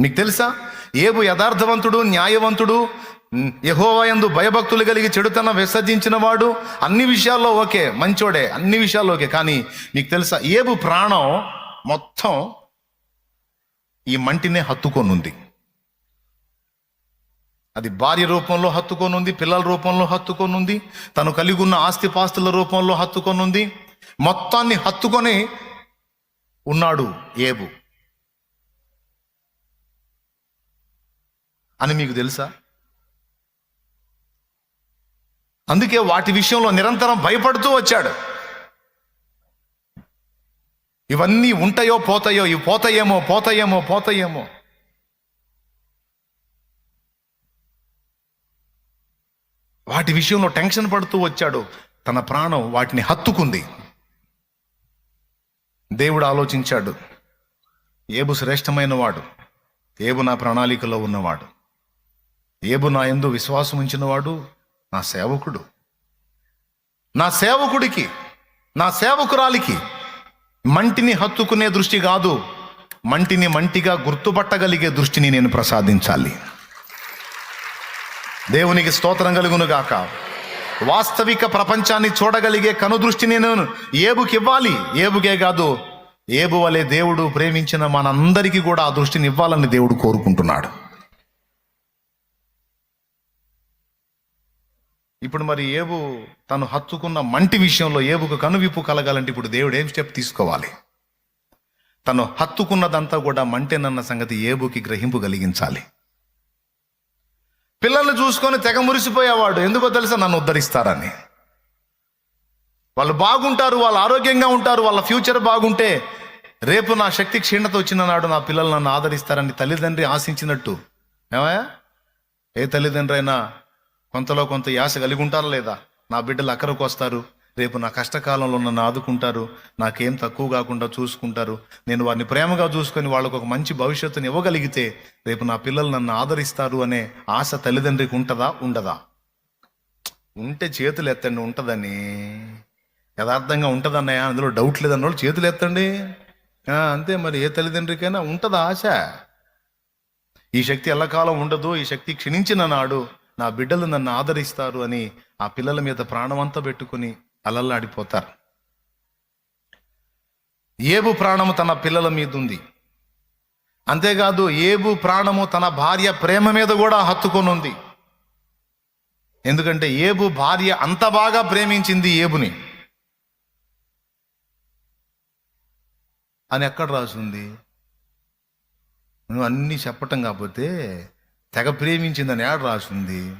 మీకు తెలుసా? ఏబు యథార్థవంతుడు న్యాయవంతుడు యహోవయందు భయభక్తులు కలిగి చెడుతనం విసర్జించిన వాడు. అన్ని విషయాల్లో ఓకే మంచోడే అన్ని విషయాల్లో ఓకే. కానీ మీకు తెలుసా? ఏబు ప్రాణం మొత్తం ఈ మంటినే హత్తుకొనుంది. అది భార్య రూపంలో హత్తుకొనుంది పిల్లల రూపంలో హత్తుకొనుంది తను కలిగి ఉన్న ఆస్తిపాస్తుల రూపంలో హత్తుకొనుంది. మొత్తాన్ని హత్తుకొని ఉన్నాడు ఏబు. అని మీకు తెలుసా? అందుకే వాటి విషయంలో నిరంతరం భయపడుతూ వచ్చాడు. ఇవన్నీ ఉంటాయో పోతాయో ఇవి పోతాయేమో పోతాయేమో పోతాయేమో. వాటి విషయంలో టెన్షన్ పడుతూ వచ్చాడు. తన ప్రాణం వాటిని హత్తుకుంది. దేవుడు ఆలోచించాడు. ఏబు శ్రేష్టమైన వాడు. ఏబు నా ప్రణాళికలో ఉన్నవాడు. ఏబు నా ఎందు విశ్వాసం ఉంచినవాడు నా సేవకుడు. నా సేవకుడికి నా సేవకురాలికి మంటిని హత్తుకునే దృష్టి కాదు మంటిని మంటిగా గుర్తుపట్టగలిగే దృష్టిని నేను ప్రసాదించాలి. దేవునికి స్తోత్రం కలుగును గాక. వాస్తవిక ప్రపంచాన్ని చూడగలిగే కనుదృష్టి నేను ఏబుకి ఇవ్వాలి ఏబుకే కాదు ఏబు వలె దేవుడు ప్రేమించిన మనందరికీ కూడా ఆ దృష్టిని ఇవ్వాలని దేవుడు కోరుకుంటున్నాడు. ఇప్పుడు మరి ఏబు తను హత్తుకున్న మంటి విషయంలో ఏబుకు కనువిప్పు కలగాలంటే ఇప్పుడు దేవుడు ఏం స్టెప్ తీసుకోవాలి? తను హత్తుకున్నదంతా కూడా మంటేనన్న సంగతి ఏబుకి గ్రహింపు కలిగించాలి. పిల్లల్ని చూసుకొని తెగ మురిసిపోయేవాడు. ఎందుకో తెలుసా నన్ను ఉద్ధరిస్తారని? వాళ్ళు బాగుంటారు వాళ్ళు ఆరోగ్యంగా ఉంటారు వాళ్ళ ఫ్యూచర్ బాగుంటే రేపు నా శక్తి క్షీణత వచ్చిన నాడు నా పిల్లలు నన్ను ఆదరిస్తారని తల్లిదండ్రి ఆశించినట్టు. ఏమయ్యా? ఏ తల్లిదండ్రి అయినా కొంతలో కొంత యాస కలిగి ఉంటారా లేదా? నా బిడ్డలు అక్కడికి వస్తారు. రేపు నా కష్టకాలంలో నన్ను ఆదుకుంటారు. నాకేం తక్కువ కాకుండా చూసుకుంటారు. నేను వారిని ప్రేమగా చూసుకొని వాళ్ళకు ఒక మంచి భవిష్యత్తుని ఇవ్వగలిగితే రేపు నా పిల్లలు నన్ను ఆదరిస్తారు అనే ఆశ తల్లిదండ్రికి ఉంటుందా? ఉండదా? ఉంటే చేతులు ఎత్తండి ఉంటుందని. యథార్థంగా ఉంటుందన్నయ్య అందులో డౌట్ లేదన్న వాళ్ళు చేతులు ఎత్తండి. అంతే మరి ఏ తల్లిదండ్రికైనా ఉంటుందా ఆశ? ఈ శక్తి ఎల్లకాలం ఉండదు. ఈ శక్తి క్షీణించిన నాడు నా బిడ్డలు నన్ను ఆదరిస్తారు అని ఆ పిల్లల మీద ప్రాణమంతా పెట్టుకుని అలల్లాడిపోతారు ఏబు ప్రాణము తన పిల్లల మీద ఉంది అంతేకాదు ఏబు ప్రాణము తన భార్య ప్రేమ మీద కూడా హత్తుకొని ఉంది ఎందుకంటే ఏబు భార్య అంత బాగా ప్రేమించింది ఏబుని. అని ఎక్కడ రాసింది? నువ్వు అన్నీ చెప్పటం కాకపోతే తెగ ప్రేమించిందని ఆడ రాసింది?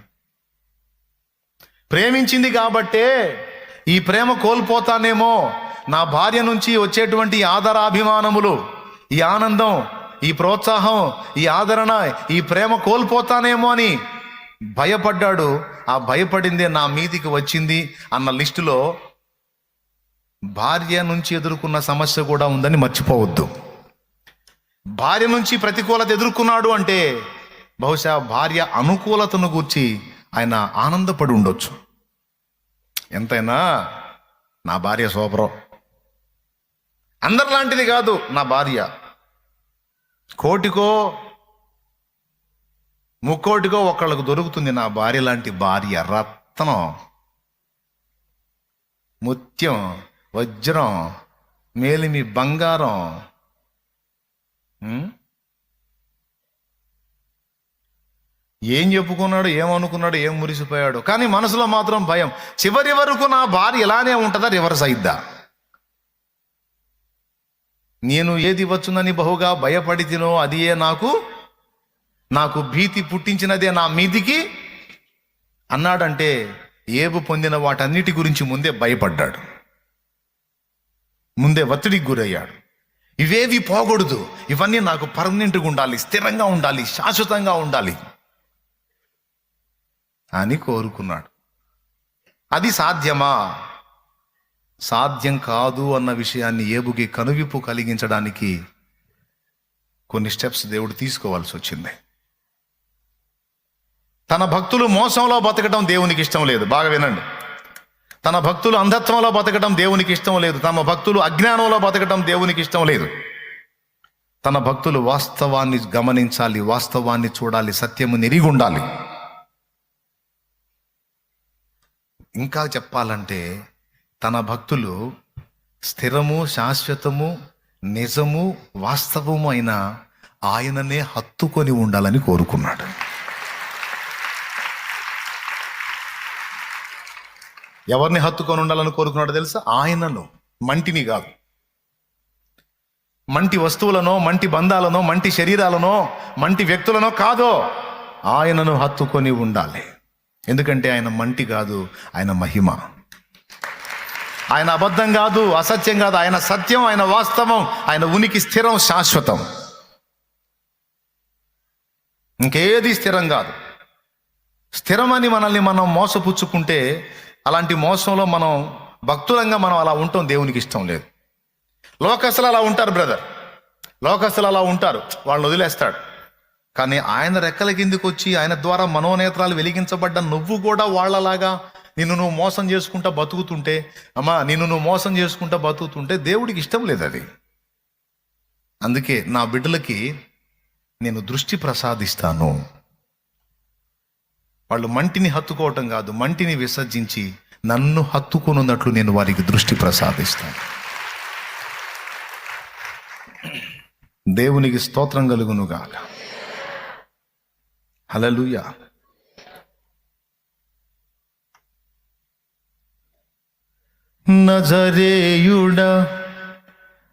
ప్రేమించింది కాబట్టే ఈ ప్రేమ కోల్పోతానేమో నా భార్య నుంచి వచ్చేటువంటి ఈ ఆదరాభిమానములు ఈ ఆనందం ఈ ప్రోత్సాహం ఈ ఆదరణ ఈ ప్రేమ కోల్పోతానేమో అని భయపడ్డాడు. ఆ భయపడిందే నా మీదికి వచ్చింది అన్న లిస్టులో భార్య నుంచి ఎదుర్కొన్న సమస్య కూడా ఉందని మర్చిపోవద్దు. భార్య నుంచి ప్రతికూలత ఎదుర్కొన్నాడు అంటే బహుశా భార్య అనుకూలతను గూర్చి ఆయన ఆనందపడి ఉండొచ్చు. ఎంతైనా నా భార్య సూపరం. అందరిలాంటిది కాదు నా భార్య. కోటికో ముక్కోటికో ఒకళ్ళకు దొరుకుతుంది నా భార్య లాంటి భార్య రత్నం. ముత్యం వజ్రం మేలిమి బంగారం. ఏం చెప్పుకున్నాడు ఏమనుకున్నాడు ఏం మురిసిపోయాడు. కానీ మనసులో మాత్రం భయం. చివరి వరకు నా భార్య ఇలానే ఉంటుందా రివర్స్ అయిద్దా? నేను ఏది వచ్చునని బహుగా భయపడి తినో అదియే నాకు నాకు భీతి పుట్టించినదే నా మీదికి. అన్నాడంటే ఏబు పొందిన వాటన్నిటి గురించి ముందే భయపడ్డాడు. ముందే ఒత్తిడికి గురయ్యాడు. ఇవేవి పోకూడదు ఇవన్నీ నాకు పర్మనెంట్గా ఉండాలి స్థిరంగా ఉండాలి శాశ్వతంగా ఉండాలి. అని కోరుకున్నాడు. అది సాధ్యమా? సాధ్యం కాదు అన్న విషయాన్ని ఏబుకి కనువిప్పు కలిగించడానికి కొన్ని స్టెప్స్ దేవుడు తీసుకోవాల్సి వచ్చింది. తన భక్తులు మోసంలో బతకడం దేవునికి ఇష్టం లేదు. బాగా వినండి. తన భక్తులు అంధత్వంలో బతకడం దేవునికి ఇష్టం లేదు. తమ భక్తులు అజ్ఞానంలో బతకడం దేవునికి ఇష్టం లేదు. తన భక్తులు వాస్తవాన్ని గమనించాలి వాస్తవాన్ని చూడాలి సత్యము నిరిగి ఉండాలి. ఇంకా చెప్పాలంటే తన భక్తులు స్థిరము శాశ్వతము నిజము వాస్తవము అయిన ఆయననే హత్తుకొని ఉండాలని కోరుకున్నాడు. ఎవరిని హత్తుకొని ఉండాలని కోరుకున్నాడు తెలుసా? ఆయనను మంటిని కాదు. మంటి వస్తువులనో మంటి బంధాలనో మంటి శరీరాలనో మంటి వ్యక్తులనో కాదో ఆయనను హత్తుకొని ఉండాలి. ఎందుకంటే ఆయన మంటి కాదు ఆయన మహిమ. ఆయన అబద్ధం కాదు అసత్యం కాదు ఆయన సత్యం ఆయన వాస్తవం ఆయన ఉనికి స్థిరం శాశ్వతం. ఇంకేది స్థిరం కాదు. స్థిరమని మనల్ని మనం మోసపుచ్చుకుంటే అలాంటి మోసంలో మనం భక్తులంగా మనం అలా ఉంటాం దేవునికి ఇష్టం లేదు. లోకస్తులు అలా ఉంటారు బ్రదర్. లోకస్తులు అలా ఉంటారు వాళ్ళని వదిలేస్తాడు. కానీ ఆయన రెక్కల కిందికి వచ్చి ఆయన ద్వారా మనోనేత్రాలు వెలిగించబడ్డ నువ్వు కూడా వాళ్ళలాగా నిన్ను నువ్వు మోసం చేసుకుంటా బతుకుతుంటే అమ్మా నిన్ను నువ్వు మోసం చేసుకుంటా బతుకుతుంటే దేవుడికి ఇష్టం లేదు అది. అందుకే నా బిడ్డలకి నేను దృష్టి ప్రసాదిస్తాను. వాళ్ళు మంటిని హత్తుకోవటం కాదు మంటిని విసర్జించి నన్ను హత్తుకునున్నట్లు నేను వారికి దృష్టి ప్రసాదిస్తాను. దేవునికి స్తోత్రం కలుగునుగాక. హలలుయ నజరేయుడ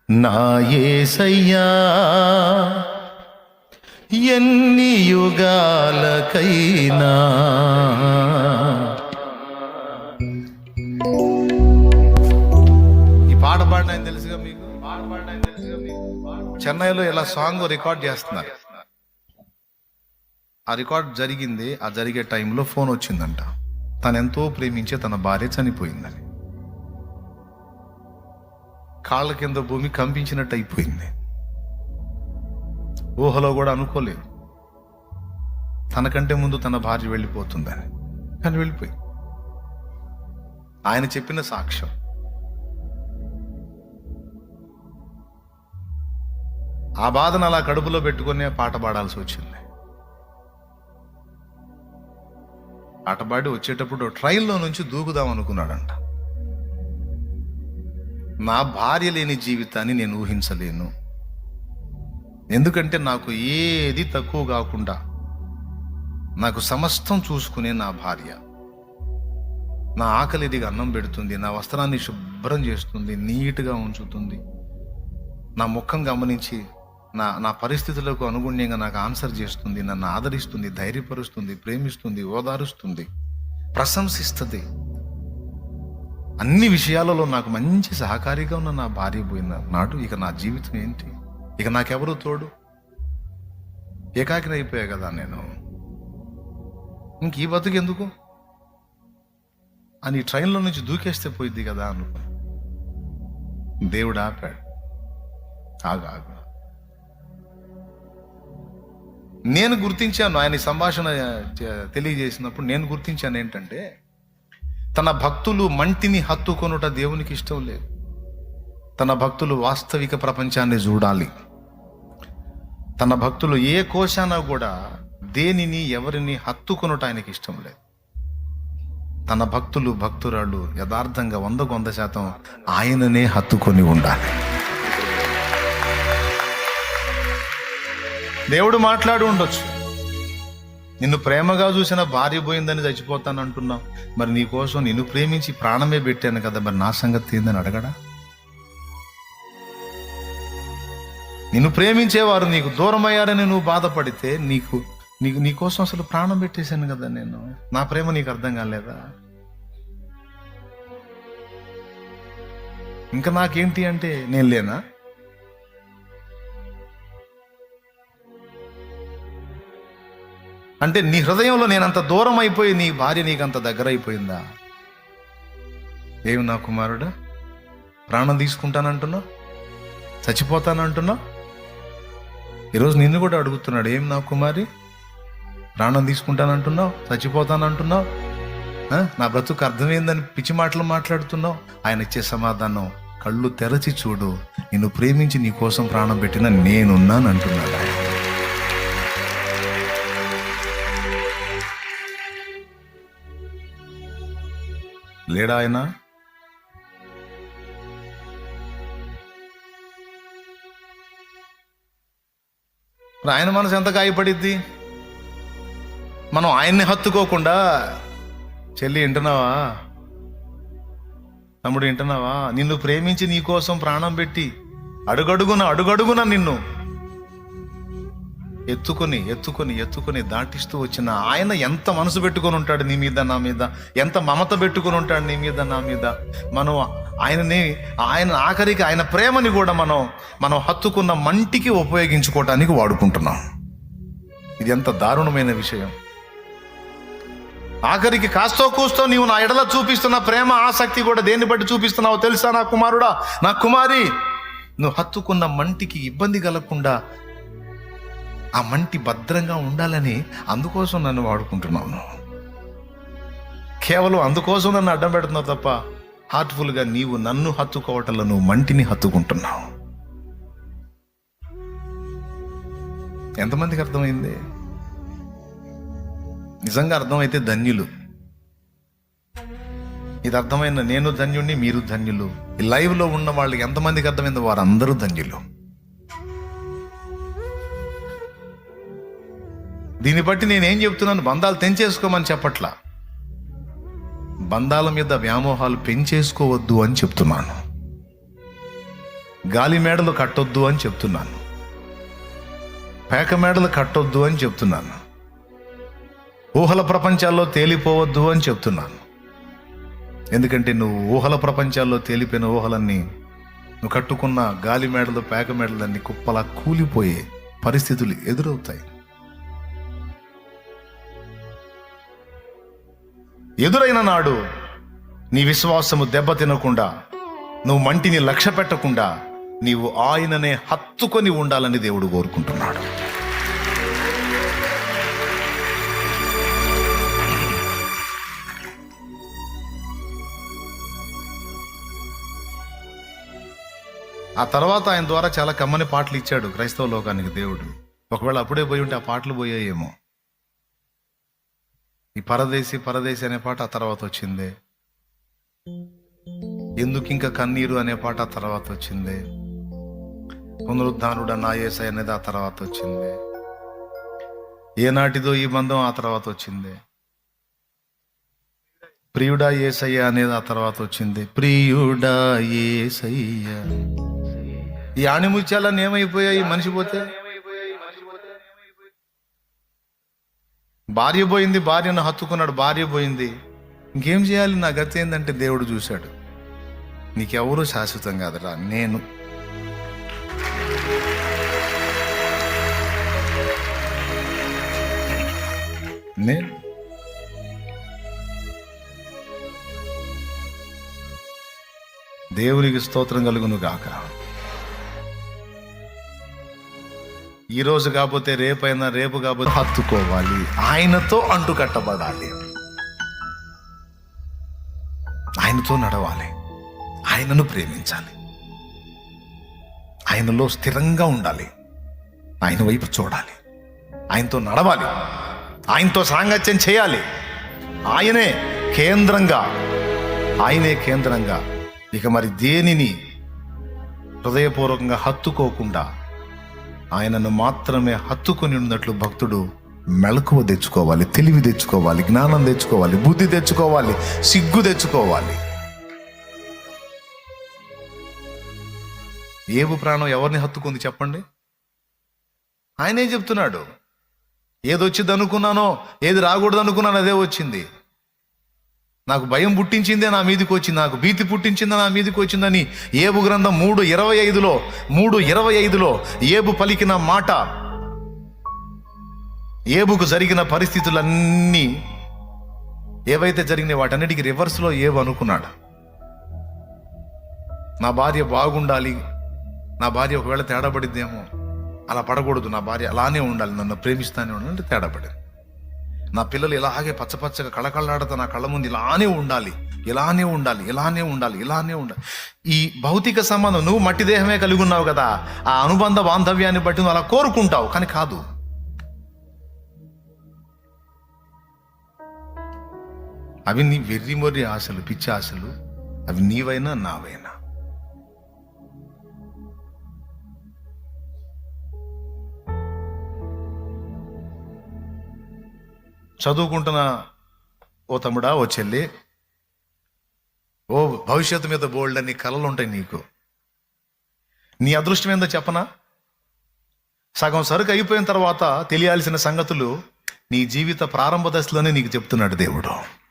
నా యేసయ్యా ఎన్ని యుగాలకైనా. ఈ పాట పాడిన తెలుసుగా మీకు? పాట పాడిన తెలుసుగా మీకు? చెన్నైలో ఇలా సాంగ్ రికార్డ్ చేస్తున్నారు. ఆ రికార్డ్ జరిగింది ఆ జరిగే టైంలో ఫోన్ వచ్చిందంట. తను ఎంతో ప్రేమించే తన భార్య చనిపోయిందని. కాళ్ళ కింద భూమి కంపించినట్టు అయిపోయింది. ఊహలో కూడా అనుకోలేదు. తనకంటే ముందు తన భార్య వెళ్ళిపోతుందని. కానీ వెళ్ళిపోయి. ఆయన చెప్పిన సాక్ష్యం. ఆ బాధను అలా కడుపులో పెట్టుకునే పాట పాడాల్సి వచ్చింది. అటబాడి వచ్చేటప్పుడు ట్రైన్లో నుంచి దూకుదాం అనుకున్నాడంట. నా భార్య లేని జీవితాన్ని నేను ఊహించలేను. ఎందుకంటే నాకు ఏది తక్కువ కాకుండా నాకు సమస్తం చూసుకునే నా భార్య. నా ఆకలిదిగా అన్నం పెడుతుంది నా వస్త్రాన్ని శుభ్రం చేస్తుంది నీట్గా ఉంచుతుంది. నా ముఖం గమనించి నా నా పరిస్థితులకు అనుగుణ్యంగా నాకు ఆన్సర్ చేస్తుంది నన్ను ఆదరిస్తుంది ధైర్యపరుస్తుంది ప్రేమిస్తుంది ఓదారుస్తుంది ప్రశంసిస్తుంది. అన్ని విషయాలలో నాకు మంచి సహకారిగా ఉన్న నా భార్య పోయిన నాడు ఇక నా జీవితం ఏంటి? ఇక నాకెవరు తోడు? ఏకాకిన అయిపోయా కదా నేను. ఇంక ఈ బతుకు ఎందుకు? అని ట్రైన్లో నుంచి దూకేస్తే పోయిద్ది కదా అనుకో దేవుడు ఆపాడు. ఆగు ఆగు. నేను గుర్తించాను. ఆయన సంభాషణ తెలియజేసినప్పుడు నేను గుర్తించాను ఏంటంటే తన భక్తులు మంటిని హత్తుకొనుట దేవునికి ఇష్టం లేదు. తన భక్తులు వాస్తవిక ప్రపంచాన్ని చూడాలి. తన భక్తులు ఏ కోశాన కూడా దేనిని ఎవరిని హత్తుకొనుట ఆయనకి ఇష్టం లేదు. తన భక్తులు భక్తురాళ్ళు యథార్థంగా వందకు వంద శాతం ఆయననే హత్తుకొని ఉండాలి. దేవుడు మాట్లాడి ఉండొచ్చు. నిన్ను ప్రేమగా చూసిన భార్య పోయిందని చచ్చిపోతాను అంటున్నావు. మరి నీ కోసం నిన్ను ప్రేమించి ప్రాణమే పెట్టాను కదా మరి నా సంగతి ఏందని అడగడా? నిన్ను ప్రేమించేవారు నీకు దూరమయ్యారని నువ్వు బాధపడితే నీకు నీకు నీకోసం అసలు ప్రాణం పెట్టేశాను కదా నేను. నా ప్రేమ నీకు అర్థం కాలేదా? ఇంకా నాకేంటి అంటే నేను లేనా? అంటే నీ హృదయంలో నేనంత దూరం అయిపోయి నీ భార్య నీకు అంత దగ్గర అయిపోయిందా ఏమి నా కుమారుడా? ప్రాణం తీసుకుంటానంటున్నావు చచ్చిపోతానంటున్నావు ఈరోజు నిన్ను కూడా అడుగుతున్నాడు ఏం నా కుమారి? ప్రాణం తీసుకుంటానంటున్నావు? చచ్చిపోతానంటున్నావు? నా బ్రతుకు అర్థమైందని పిచ్చి మాటలు మాట్లాడుతున్నావు? ఆయన ఇచ్చే సమాధానం కళ్ళు తెరచి చూడు. నిన్ను ప్రేమించి నీ కోసం ప్రాణం పెట్టిన నేనున్నాను అంటున్నాడు లేడా ఆయన? ఆయన మనసు ఎంత గాయపడిద్ది? మనం ఆయన్ని హత్తుకోకుండా చెల్లి వింటున్నావా? తమ్ముడు వింటున్నావా? నిన్ను ప్రేమించి నీ కోసం ప్రాణం పెట్టి అడుగడుగున అడుగడుగున నిన్ను ఎత్తుకొని ఎత్తుకొని ఎత్తుకొని దాటిస్తూ వచ్చిన ఆయన ఎంత మనసు పెట్టుకొని ఉంటాడు నీ మీద నా మీద? ఎంత మమత పెట్టుకొని ఉంటాడు నీ మీద నా మీద? మనం ఆయనని ఆయన ఆఖరికి ఆయన ప్రేమని కూడా మనం మనం హత్తుకున్న మంటికి ఉపయోగించుకోవటానికి వాడుకుంటున్నాం. ఇది ఎంత దారుణమైన విషయం. ఆఖరికి కాస్తో కూస్తో నీవు నా ఎడల చూపిస్తున్న ప్రేమ ఆసక్తి కూడా దేన్ని బట్టి చూపిస్తున్నావో తెలుసా నా కుమారుడా? నా కుమారి నువ్వు హత్తుకున్న మంటికి ఇబ్బంది కలగకుండా ఆ మంటి భద్రంగా ఉండాలని అందుకోసం నన్ను వాడుకుంటున్నాను. కేవలం అందుకోసం నన్ను అడ్డం పెడుతున్నావు తప్ప హార్ట్ఫుల్గా నీవు నన్ను హత్తుకోవటంలో నువ్వు మంటిని హత్తుకుంటున్నావు. ఎంతమందికి అర్థమైంది? నిజంగా అర్థమైతే ధన్యులు. ఇది అర్థమైన నేను ధన్యుణ్ణి మీరు ధన్యులు. ఈ లైవ్లో ఉన్న వాళ్ళకి ఎంతమందికి అర్థమైందో వారందరూ ధన్యులు. దీన్ని బట్టి నేనేం చెప్తున్నాను? బంధాలు తెంచేసుకోమని చెప్పట్లా. బంధాల మీద వ్యామోహాలు పెంచేసుకోవద్దు అని చెప్తున్నాను. గాలి మేడలు కట్టొద్దు అని చెప్తున్నాను. పేక మేడలు కట్టొద్దు అని చెప్తున్నాను. ఊహల ప్రపంచాల్లో తేలిపోవద్దు అని చెప్తున్నాను. ఎందుకంటే నువ్వు ఊహల ప్రపంచాల్లో తేలిపోయిన ఊహలన్నీ నువ్వు కట్టుకున్న గాలి మేడలు పేక మేడలన్నీ కుప్పలా కూలిపోయే పరిస్థితులు ఎదురవుతాయి. ఎదురైన నాడు నీ విశ్వాసము దెబ్బతినకుండా నువ్వు మంటిని లక్ష్య పెట్టకుండా నీవు ఆయననే హత్తుకొని ఉండాలని దేవుడు కోరుకుంటున్నాడు. ఆ తర్వాత ఆయన ద్వారా చాలా కమ్మని పాటలు ఇచ్చాడు క్రైస్తవ లోకానికి దేవుడు. ఒకవేళ అప్పుడే పోయి ఉంటే ఆ పాటలు పోయాయేమో. ఈ పరదేశి పరదేశి అనే పాట ఆ తర్వాత వచ్చింది. ఎందుకు ఇంకా కన్నీరు అనే పాట ఆ తర్వాత వచ్చింది. పునరుద్ధానుడ నా ఏసై అనేది ఆ తర్వాత వచ్చింది. ఏనాటిదో ఈ బంధం ఆ తర్వాత వచ్చింది. ప్రియుడా ఏసయ్య అనేది ఆ తర్వాత వచ్చింది. ప్రియుడా ఏసయ్య. ఈ ఆణిముత్యాలన్నీ ఏమైపోయాయి? మనిషి పోతే భార్య పోయింది భార్యను హత్తుకున్నాడు భార్య పోయింది. ఇంకేం చేయాలి? నా గతి ఏంటంటే దేవుడు చూశాడు. నీకెవరూ శాశ్వతం కాదురా నేను. నేను దేవునికి స్తోత్రం కలుగును గాక ఈ రోజు కాకపోతే రేపైనా రేపు కాకపోతే హత్తుకోవాలి. ఆయనతో అంటు కట్టబడాలి ఆయనతో నడవాలి. ఆయనను ప్రేమించాలి. ఆయనలో స్థిరంగా ఉండాలి. ఆయన వైపు చూడాలి. ఆయనతో నడవాలి. ఆయనతో సాంగత్యం చేయాలి. ఆయనే కేంద్రంగా ఆయనే కేంద్రంగా. ఇక మరి దేనిని హృదయపూర్వకంగా హత్తుకోకుండా ఆయనను మాత్రమే హత్తుకొని ఉన్నట్లు భక్తుడు మెళకువ తెచ్చుకోవాలి తెలివి తెచ్చుకోవాలి జ్ఞానం తెచ్చుకోవాలి బుద్ధి తెచ్చుకోవాలి సిగ్గు తెచ్చుకోవాలి. ఏబు ప్రాణం ఎవరిని హత్తుకుంది చెప్పండి? ఆయనే చెప్తున్నాడు. ఏది వచ్చింది అనుకున్నానో ఏది రాకూడదు అనుకున్నాను అదే వచ్చింది. నాకు భయం పుట్టించిందే నా మీదకి వచ్చింది నాకు భీతి పుట్టించిందే నా మీదకి వచ్చిందని ఏబు గ్రంథం మూడు ఇరవై ఐదులో మూడు ఇరవై ఐదులో ఏబు పలికిన మాట. ఏబుకు జరిగిన పరిస్థితులన్నీ ఏవైతే జరిగినాయి వాటన్నిటికీ రివర్స్లో ఏబు అనుకున్నాడు. నా భార్య బాగుండాలి నా భార్య ఒకవేళ తేడా పడిద్దేమో అలా పడకూడదు నా భార్య అలానే ఉండాలి నన్ను ప్రేమిస్తానే ఉండాలంటే తేడా పడింది. నా పిల్లలు ఇలాగే పచ్చపచ్చగా కళకళలాడుతూ నా కళ్ళ ముందు ఇలానే ఉండాలి ఇలానే ఉండాలి ఇలానే ఉండాలి ఇలానే ఉండాలి. ఈ భౌతిక సంబంధం నువ్వు మట్టి దేహమే కలిగి ఉన్నావు కదా ఆ అనుబంధ బాంధవ్యాన్ని బట్టి నువ్వు అలా కోరుకుంటావు కానీ కాదు. అవి నీ వెర్రి మొర్రి ఆశలు పిచ్చి ఆశలు అవి నీవైనా నావైనా. చదువుకుంటున్న ఓ తమ్ముడా ఓ చెల్లి ఓ భవిష్యత్తు మీద బోల్డ్ అన్ని కలలు ఉంటాయి నీకు. నీ అదృష్టం ఏందో చెప్పనా? సగం సరుకు అయిపోయిన తర్వాత తెలియాల్సిన సంగతులు నీ జీవిత ప్రారంభ దశలోనే నీకు చెప్తున్నాడు దేవుడు.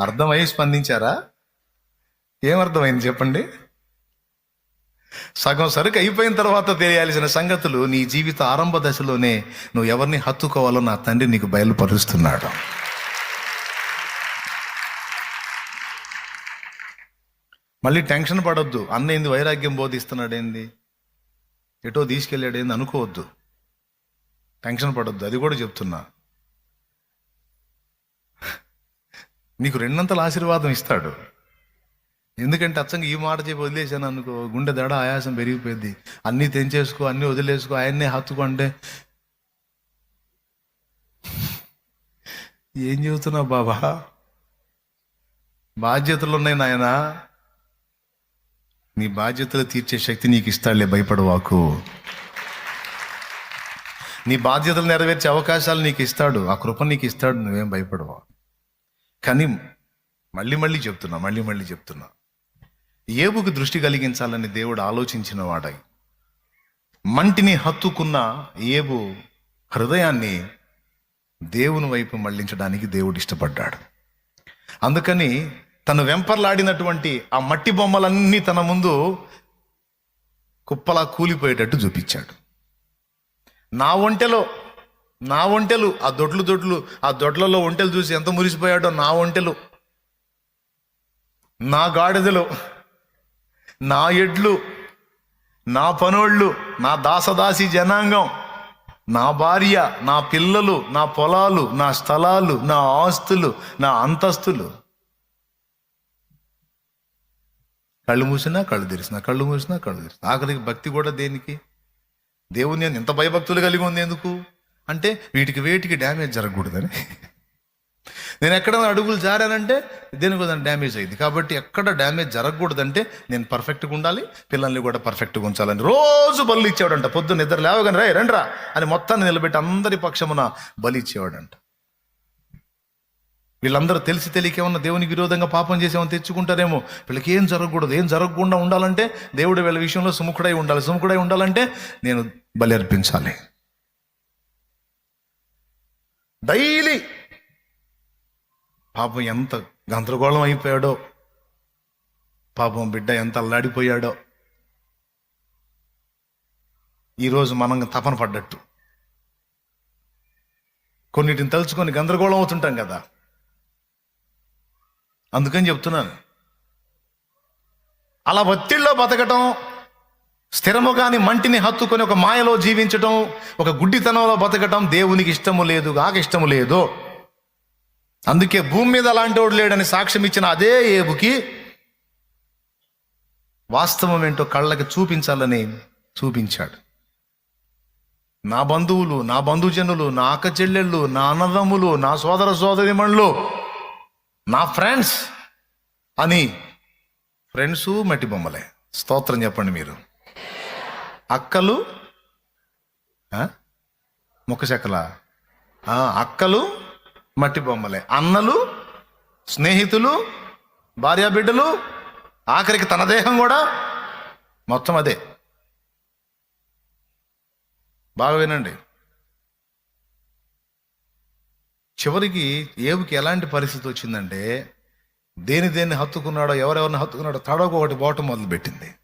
అర్థమై స్పందించారా? ఏమర్థమైంది చెప్పండి? సగం సరుకు అయిపోయిన తర్వాత తెలియాల్సిన సంగతులు నీ జీవిత ఆరంభ దశలోనే నువ్వు ఎవరిని హత్తుకోవాలో నా తండ్రి నీకు బయలుపరుస్తున్నాడు. మళ్ళీ టెన్షన్ పడొద్దు. అన్న ఏంది వైరాగ్యం బోధిస్తున్నాడు ఏంది ఎటో తీసుకెళ్ళాడు ఏంది అనుకోవద్దు. టెన్షన్ పడొద్దు. అది కూడా చెప్తున్నా. నీకు రెండంతల ఆశీర్వాదం ఇస్తాడు. ఎందుకంటే అచ్చంగా ఈ మాట చెప్పి వదిలేసాను అనుకో గుండె దడ ఆయాసం పెరిగిపోయింది. అన్నీ తెంచేసుకో అన్నీ వదిలేసుకో ఆయన్నే హత్తుకో అంటే. ఏం చెబుతున్నావు బాబా? బాధ్యతలు ఉన్నాయి నాయన. నీ బాధ్యతలు తీర్చే శక్తి నీకు ఇస్తాడులే భయపడవాకు. నీ బాధ్యతలు నెరవేర్చే అవకాశాలు నీకు ఇస్తాడు. ఆ కృప నీకు ఇస్తాడు నువ్వేం భయపడవా. కానీ మళ్ళీ మళ్ళీ చెప్తున్నా మళ్ళీ మళ్ళీ చెప్తున్నా. ఏబుకు దృష్టి కలిగించాలని దేవుడు ఆలోచించిన వాడై మంటిని హత్తుకున్న ఏబు హృదయాన్ని దేవుని వైపు మళ్ళించడానికి దేవుడు ఇష్టపడ్డాడు. అందుకని తను వెంపర్లాడినటువంటి ఆ మట్టి బొమ్మలన్నీ తన ముందు కుప్పలా కూలిపోయేటట్టు చూపించాడు. నా ఒంటెలో నా ఒంటెలు ఆ దొడ్లు దొడ్లు ఆ దొడ్లలో ఒంటెలు చూసి ఎంత మురిసిపోయాడో నా ఒంటెలు నా గాడిదలో నా ఎడ్లు నా పనోళ్ళు నా దాసదాసి జనాంగం నా భార్య నా పిల్లలు నా పొలాలు నా స్థలాలు నా ఆస్తులు నా అంతస్తులు. కళ్ళు మూసినా కళ్ళు తెరిసినా కళ్ళు మూసినా కళ్ళు తెరిసిన ఆఖరికి భక్తి కూడా దేనికి? దేవుని ఎంత ఇంత భయభక్తులు కలిగి ఉంది ఎందుకు? అంటే వీటికి వేటికి డ్యామేజ్ జరగకూడదని. నేను ఎక్కడ అడుగులు జారానంటే దేనికి దాని డ్యామేజ్ అయింది కాబట్టి ఎక్కడ డ్యామేజ్ జరగకూడదంటే నేను పర్ఫెక్ట్గా ఉండాలి పిల్లల్ని కూడా పర్ఫెక్ట్గా ఉంచాలని. రోజు బలి ఇచ్చేవాడంట పొద్దున్న నిద్ర లేవగానే రే రండ్రా అని మొత్తాన్ని నిలబెట్టి అందరి పక్షమున బలి ఇచ్చేవాడంట. వీళ్ళందరూ తెలిసి తెలియక ఏమన్నా దేవునికి విరోధంగా పాపం చేసేమని తెచ్చుకుంటారేమో? వీళ్ళకి ఏం జరగకూడదు ఏం జరగకుండా ఉండాలంటే దేవుడు వీళ్ళ విషయంలో సుముఖుడై ఉండాలి. సుముఖుడై ఉండాలంటే నేను బలి అర్పించాలి. డైలీ పాపం ఎంత గందరగోళం అయిపోయాడో పాపం బిడ్డ ఎంత అల్లాడిపోయాడో. ఈరోజు మనం తపన పడ్డట్టు. కొన్నిటిని తలుచుకొని గందరగోళం అవుతుంటాం కదా. అందుకని చెప్తున్నాను. అలా ఒత్తిళ్ళలో బతకటం స్థిరముగాని మంటిని హత్తుకొని ఒక మాయలో జీవించటం ఒక గుడ్డితనంలో బతకటం దేవునికి ఇష్టము లేదు కాక ఇష్టము లేదు. అందుకే భూమి మీద అలాంటి వాడు లేడని సాక్ష్యం ఇచ్చిన అదే ఏబుకి వాస్తవం ఏంటో కళ్ళకి చూపించాలని చూపించాడు. నా బంధువులు నా బంధుజనులు నా అక్క చెల్లెళ్ళు నా అన్నదమ్ములు నా సోదర సోదరిమణులు నా ఫ్రెండ్స్ అని ఫ్రెండ్స్ మట్టి బొమ్మలే. స్తోత్రం చెప్పండి మీరు. అక్కలు ఆ? చెక్కల అక్కలు మట్టి బొమ్మలే. అన్నలు స్నేహితులు భార్యా బిడ్డలు ఆఖరికి తన దేహం కూడా మొత్తం అదే. బాగా వినండి. చివరికి ఏవుకి ఎలాంటి పరిస్థితి వచ్చిందంటే దేని దేన్ని హత్తుకున్నాడో ఎవరెవరిని హత్తుకున్నాడో తడవకు ఒకటి పోవటం మొదలుపెట్టింది.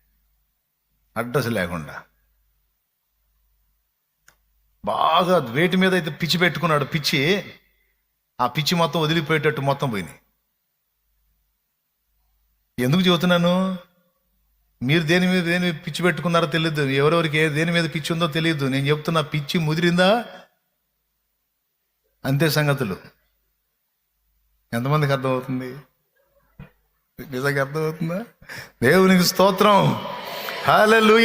అడ్రస్ లేకుండా. బాగా వేటి మీద అయితే పిచ్చి పెట్టుకున్నాడు. పిచ్చి ఆ పిచ్చి మొత్తం వదిలిపోయేటట్టు మొత్తం పోయినాయి. ఎందుకు చెబుతున్నాను? మీరు దేని మీద దేని మీద పిచ్చి పెట్టుకున్నారో తెలియదు ఎవరెవరికి ఏ దేని మీద పిచ్చి ఉందో తెలియదు నేను చెప్తున్నా పిచ్చి ముదిరిందా? అంతే సంగతులు. ఎంతమందికి అర్థమవుతుంది? నిజంగా అర్థమవుతుందా? దేవునికి స్తోత్రం. హలో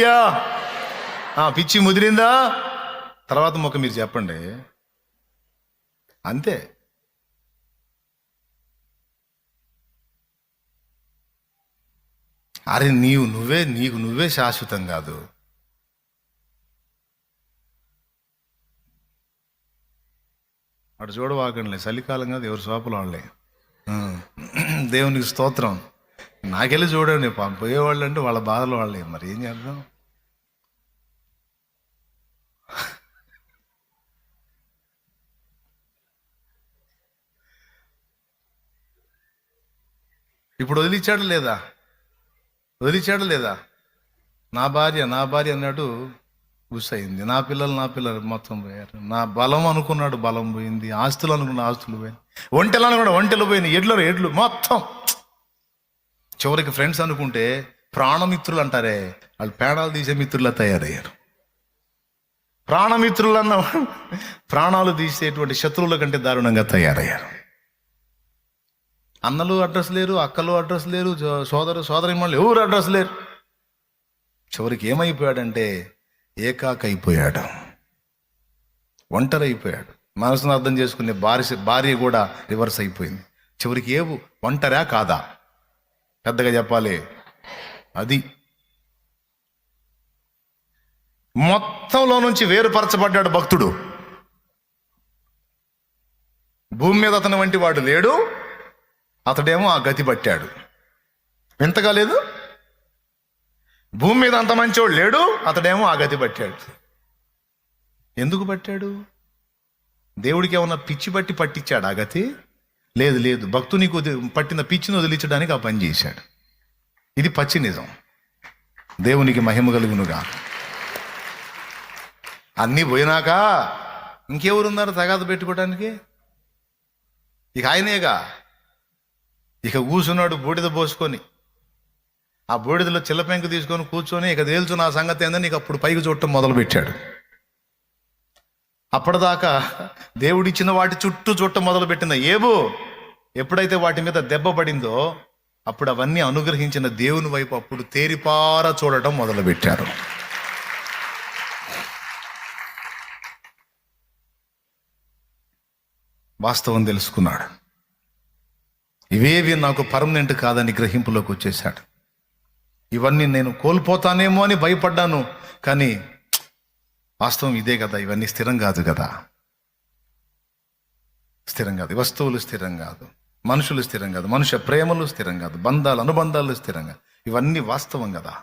ఆ పిచ్చి ముదిరిందా? తర్వాత మొక్క మీరు చెప్పండి. అంతే. అరే నీవు నువ్వే నీకు నువ్వే శాశ్వతం కాదు. అటు చూడవాకండి చలికాలం కాదు ఎవరు సోపలు వాళ్ళే దేవునికి స్తోత్రం. నాకెళ్ళి చూడండి పాపం పోయేవాళ్ళు అంటే వాళ్ళ బాధలు వాళ్ళే మరి ఏం చేద్దాం? ఇప్పుడు వదిలిచ్చాడు లేదా? వదిలిచాడు లేదా? నా భార్య నా భార్య అన్నాడు ఉసైంది నా పిల్లలు నా పిల్లలు మొత్తం పోయారు. నా బలం అనుకున్నాడు బలం పోయింది. ఆస్తులు అనుకున్న ఆస్తులు పోయింది ఒంటెలు అనుకున్నాడు ఒంటెలు పోయినాయి. ఎడ్లు ఎడ్లు మొత్తం. చివరికి ఫ్రెండ్స్ అనుకుంటే ప్రాణమిత్రులు అంటారే. వాళ్ళు పేడాలు తీసే మిత్రులా తయారయ్యారు. ప్రాణమిత్రులు అన్న ప్రాణాలు తీసేటువంటి శత్రువుల కంటే దారుణంగా తయారయ్యారు. అన్నలు అడ్రస్ లేరు అక్కలు అడ్రస్ లేరు సోదరు సోదరి ఎవరు అడ్రస్ లేరు? చివరికి ఏమైపోయాడంటే ఏకాక అయిపోయాడు ఒంటరి అయిపోయాడు మనసును అర్థం చేసుకునే భార్య భార్య కూడా రివర్స్ అయిపోయింది. చివరికి ఏవు? ఒంటరా కాదా? పెద్దగా చెప్పాలి. అది. మొత్తంలో నుంచి వేరుపరచబడ్డాడు భక్తుడు. భూమి మీద అతని వంటి వాడు లేడు. అతడేమో ఆ గతి పట్టాడు. వింతగా లేదు? భూమి మీద అంత మంచోడు లేడు అతడేమో ఆ గతి పట్టాడు. ఎందుకు పట్టాడు? దేవుడికి ఏమన్నా పిచ్చి పట్టి పట్టించాడు ఆ గతి? లేదు లేదు. భక్తునికి పట్టిన పిచ్చిని వదిలించడానికి ఆ పని చేశాడు. ఇది పచ్చి నిజం. దేవునికి మహిమ కలుగునుగా. అన్నీ పోయినాక ఇంకెవరున్నారు తగాదు పెట్టుకోవడానికి ఇక ఆయనేగా? ఇక కూర్చున్నాడు బూడిద పోసుకొని. ఆ బూడిదలో చిల్లపెంకు తీసుకొని కూర్చొని ఇక తేల్చు నా సంగతి ఏందని ఇక అప్పుడు పైకి చూడటం మొదలుపెట్టాడు. అప్పటిదాకా దేవుడిచ్చిన వాటి చుట్టూ చూడటం మొదలుపెట్టిన ఏబో ఎప్పుడైతే వాటి మీద దెబ్బ పడిందో అప్పుడు అవన్నీ అనుగ్రహించిన దేవుని వైపు అప్పుడు తేరిపార చూడటం మొదలుపెట్టారు. వాస్తవం తెలుసుకున్నాడు. ఇవేవి నాకు పర్మనెంట్ కాదని గ్రహింపులోకి వచ్చేసాడు ఇవన్నీ నేను కోల్పోతానేమో అని భయపడ్డాను. కానీ వాస్తవం ఇదే కదా ఇవన్నీ స్థిరం కాదు కదా. స్థిరం కాదు. వస్తువులు స్థిరం కాదు. మనుషులు స్థిరం కాదు. మనుష్య ప్రేమలు స్థిరం కాదు. బంధాలు అనుబంధాలు స్థిరం కాదు. ఇవన్నీ వాస్తవం కదా.